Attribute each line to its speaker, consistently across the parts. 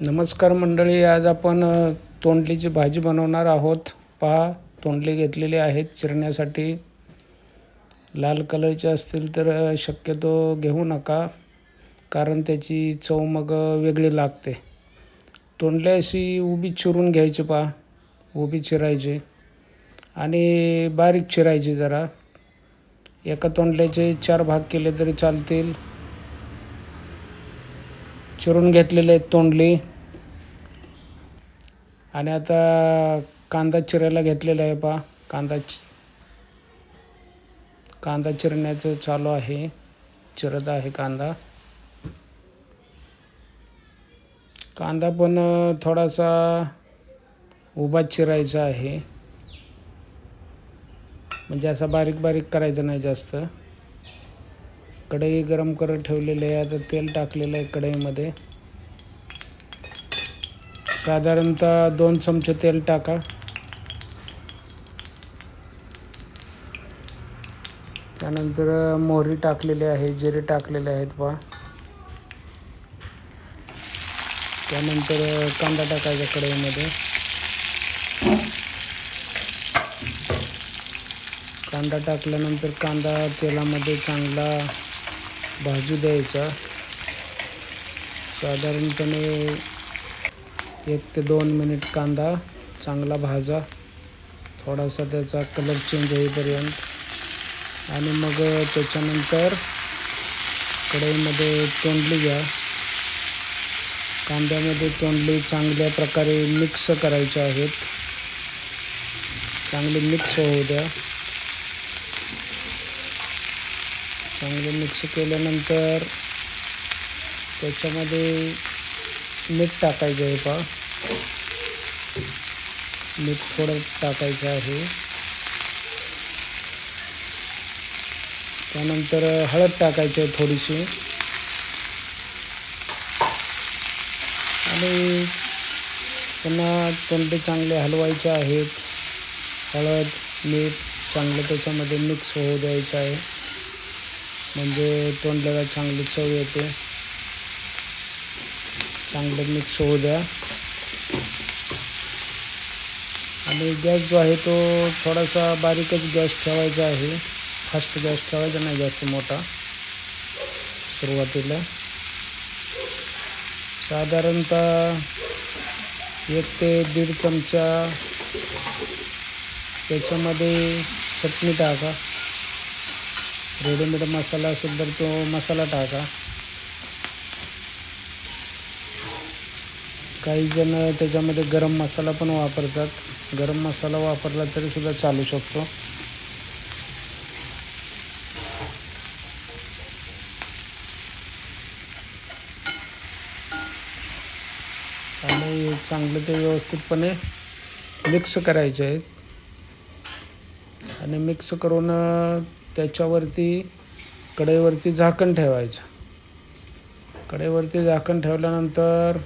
Speaker 1: नमस्कार मंडळी आज आपण तोंडलीची भाजी बनवणार आहोत. पहा तोंडली घेतलेली आहेत चिरण्यासाठी. लाल कलरचे असतील तर शक्यतो घेऊ नका कारण त्याची चव मग वेगळी लागते. तोंडली अशी उभी चिरून घ्यायची पहा. उभी चिरायची. आणि बारीक चिरायची जरा. एका तोंडल्याचे चार भाग केले तरी चालतील. चिरून घेतलेले आहेत तोंडली. आणि आता कांदा चिरायला घेतलेला आहे पा कांदा चि- कांदा चिरण्याचं चालू आहे. चिरत आहे कांदा. कांदा पण थोडासा उभा चिरायचा आहे. म्हणजे असा बारीक बारीक करायचं नाही जास्त. कढई गरम करत ठेवलेली आहे. आता तेल टाकलेलं आहे कढईमध्ये. साधारणतः दोन चमचे तेल टाका. त्यानंतर मोहरी टाकलेली आहे जिरे टाकलेले आहेत पहा त्यानंतर कांदा टाकायचा कढईमध्ये. कांदा टाकल्यानंतर कांदा तेलामध्ये चांगला भाजू द्यायचा. साधारणपणे एक ते दोन मिनिट कांदा चांगला भाजा. थोडासा त्याचा कलर चेंज होईपर्यंत. आणि मग त्याच्यानंतर कढईमध्ये तोंडली घ्या. कांद्यामध्ये तोंडली चांगल्या प्रकारे मिक्स करायचे आहेत. चांगली मिक्स होऊ द्या. चांगले मिक्स केल्यानंतर त्याच्यामध्ये मीठ टाकायचं आहे पा मीठ थोडं टाकायचं आहे. त्यानंतर हळद टाकायची आहे थोडीशी. आणि पुन्हा कोणते चांगले हलवायचे आहेत. हळद मीठ चांगलं त्याच्यामध्ये मिक्स होऊ द्यायचं आहे. म्हणजे तोंडल्याला चांगली चव येते. चांगलं मिक्स होऊ द्या. आणि गॅस जो आहे तो थोडासा बारीकच गॅस ठेवायचा आहे. फास्ट गॅस ठेवायचा नाही जास्त मोठा. सुरुवातीला. साधारणतः एक ते दीड चमचा त्याच्यामध्ये चटणी टाका. रेडीमेड मसाला असेल तर तो मसाला टाका. काही जण त्याच्यामध्ये गरम मसाला पण वापरतात. गरम मसाला वापरला तरी सुद्धा चालू शकतो. आणि चांगलं ते व्यवस्थितपणे मिक्स करायचे आहेत. आणि मिक्स करून त्याच्यावरती कढईवरती झाकण ठेवायचं. कढईवरती झाकण ठेवल्यानंतर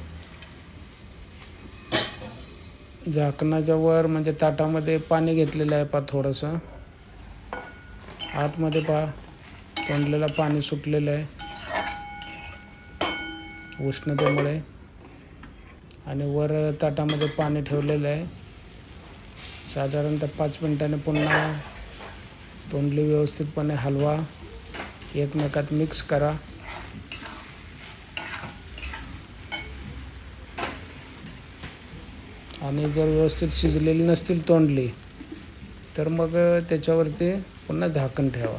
Speaker 1: झाकणाच्या वर म्हणजे ताटामध्ये पाणी घेतलेलं आहे पा थोडंसं. आतमध्ये पहा तोंडलेलं पाणी सुटलेलं आहे. उष्णतेमुळे. आणि वर ताटामध्ये पाणी ठेवलेलं आहे. साधारणतः पाच मिनटाने पुन्हा तोंडली व्यवस्थितपणे हलवा एकमेकात मिक्स करा. आणि जर व्यवस्थित शिजलेली नसतील तोंडली तर मग त्याच्यावरती पुन्हा झाकण ठेवा.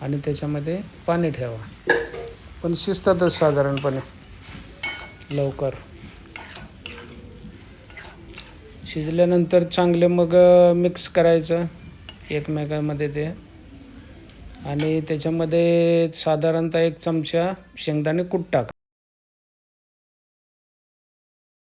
Speaker 1: आणि त्याच्यामध्ये पाणी ठेवा. पण शिजतातच साधारणपणे लवकर. शिजल्यानंतर चांगले मग मिक्स करायचं. एकमेकांमध्ये ते. आणि त्याच्यामध्ये साधारणतः एक चमचा शेंगदाणे कूट टाक.